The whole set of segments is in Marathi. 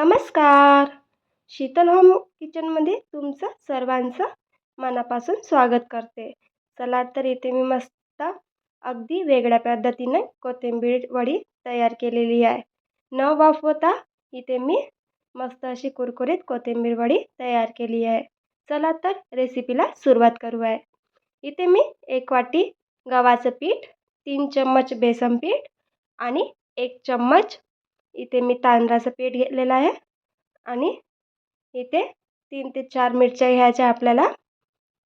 नमस्कार. शीतल होम किचनमध्ये तुमचं सर्वांचं मनापासून स्वागत करते. चला तर इथे मी मस्त अगदी वेगळ्या पद्धतीने कोथिंबीर वडी तयार केलेली आहे. न वाफवता इथे मी मस्त अशी कुरकुरीत कोथिंबीर वडी तयार केली आहे. चला तर रेसिपीला सुरुवात करू आहे इथे मी एक वाटी गव्हाचं पीठ तीन चम्मच बेसन पीठ आणि एक चम्मच इथे मी तांदळाचं पीठ घेतलेलं आहे आणि इथे तीन ते चार मिरच्या घ्यायच्या आपल्याला.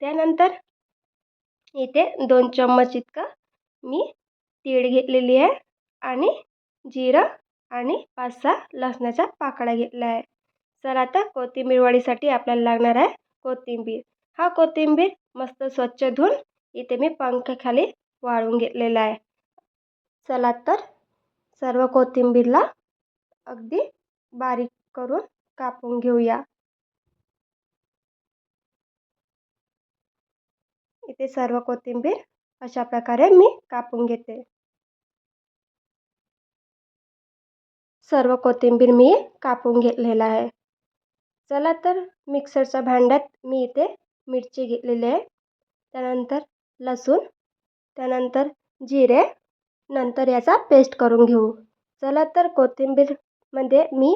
त्यानंतर इथे दोन चम्मच इतकं मी तीळ घेतलेली आहे आणि जिरं आणि पाच सहा लसणाचा पाकळा घेतला आहे. तर आता कोथिंबीर वडीसाठी आपल्याला लागणार आहे कोथिंबीर. हा कोथिंबीर मस्त स्वच्छ धुवून इथे मी पंख्याखाली वाळून घेतलेला आहे. चला तर सर्व कोथिंबीरला अगदी बारीक करून कापून घेऊया. इथे सर्व कोथिंबीर अशा प्रकारे मी कापून घेते. सर्व कोथिंबीर मी कापून घेतलेला आहे. चला तर मिक्सरच्या भांड्यात मी इथे मिरची घेतलेली आहे. त्यानंतर लसूण त्यानंतर जिरे नंतर याचा पेस्ट करून घेऊ. चला तर कोथिंबीर मध्ये मी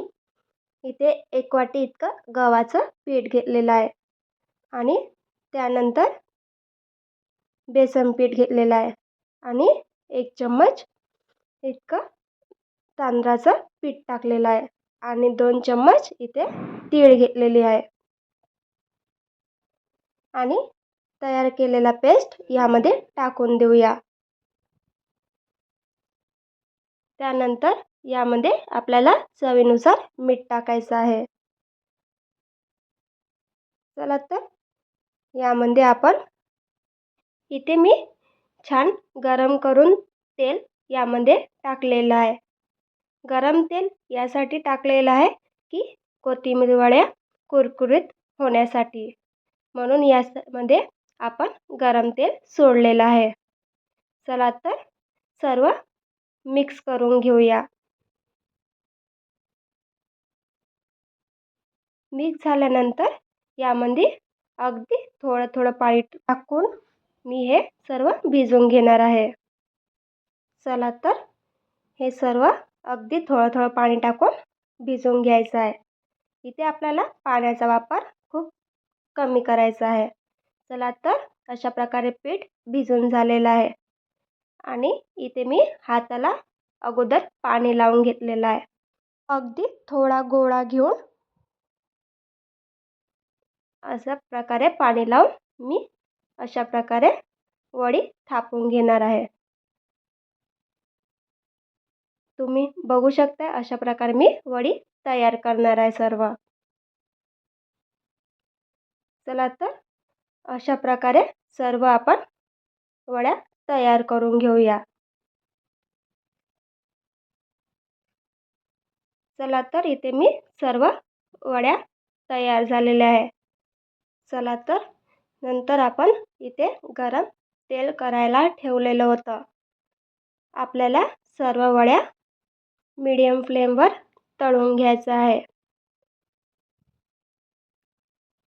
इथे एक वाटी इतकं गव्हाचं पीठ घेतलेलं आहे. आणि त्यानंतर बेसन पीठ घेतलेलं आहे. आणि एक चम्मच इतकं तांदळाचं पीठ टाकलेलं आहे. आणि दोन चम्मच इथे तीळ घेतलेली आहे. आणि तयार केलेला पेस्ट यामध्ये टाकून देऊया. त्यानंतर यामध्ये आपल्याला चवीनुसार मीठ टाकायचं आहे. चला तर यामध्ये आपण इथे मी छान गरम करून तेल यामध्ये टाकलेलं आहे. गरम तेल यासाठी टाकलेलं आहे की कोथिंबीर वड्या कुरकुरीत होण्यासाठी. म्हणून यामध्ये आपण गरम तेल सोडलेलं आहे. चला तर सर्व मिक्स करून घेऊया. मिक्स झाल्यानंतर यामध्ये अगदी थोडं थोडं पाणी टाकून मी हे सर्व भिजवून घेणार आहे. चला तर हे सर्व अगदी थोडं थोडं पाणी टाकून भिजवून घ्यायचं आहे. इथे आपल्याला पाण्याचा वापर खूप कमी करायचा आहे. चला तर अशा प्रकारे पीठ भिजून झालेलं आहे. आणि इथे मी हाताला अगोदर पाणी लावून घेतलेलं आहे. अगदी थोडा गोळा घेऊन अशा प्रकारे पाणी लावून मी अशा प्रकारे वडी थापून घेणार आहे. तुम्ही बघू शकता अशा प्रकारे मी वडी तयार करणार आहे सर्व. चला तर अशा प्रकारे सर्व आपण वड्या तयार करून घेऊया. चला तर इथे मी सर्व वड्या तयार झालेल्या आहे. चला तर. नंतर आपण इथे गरम तेल करायला ठेवलेलं होतं. आपल्याला सर्व वड्या मीडियम फ्लेमवर तळून घ्यायचं आहे.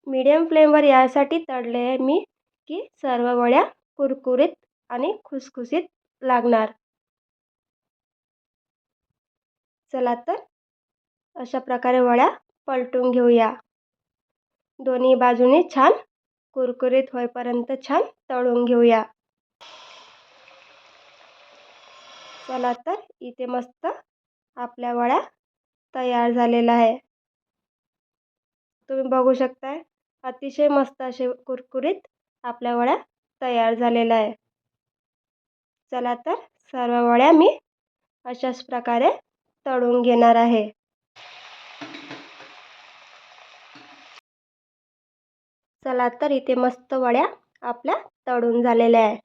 मीडियम फ्लेमवर यासाठी तळले आहे मी की सर्व वड्या कुरकुरीत आणि खुसखुशीत लागणार. चला तर अशा प्रकारे वड्या पलटून घेऊया. दोन्ही बाजूने छान कुरकुरीत होईपर्यंत छान तळून घेऊया. चला तर इथे मस्त आपल्या वड्या तयार झालेला आहे. तुम्ही बघू शकताय अतिशय मस्त असे कुरकुरीत आपल्या वड्या तयार झालेल्या आहे. चला तर सर्व वड्या मी अशाच प्रकारे तळून घेणार आहे. चला तर इथे मस्त वड्या आपल्या तळून झालेल्या आहे.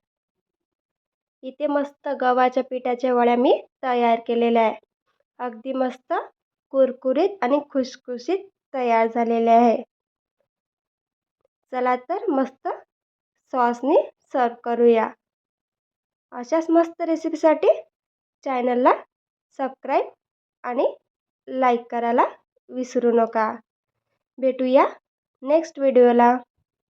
इथे मस्त गव्हाच्या पिठाच्या वड्या मी तयार केलेल्या आहे. अगदी मस्त कुरकुरीत आणि खुसखुशीत तयार झालेल्या आहे. चला तर मस्त सॉसने सर्व करूया. अशाच मस्त रेसिपीसाठी चॅनलला सबस्क्राईब आणि लाईक करायला विसरू नका. भेटूया नेक्स्ट व्हिडिओला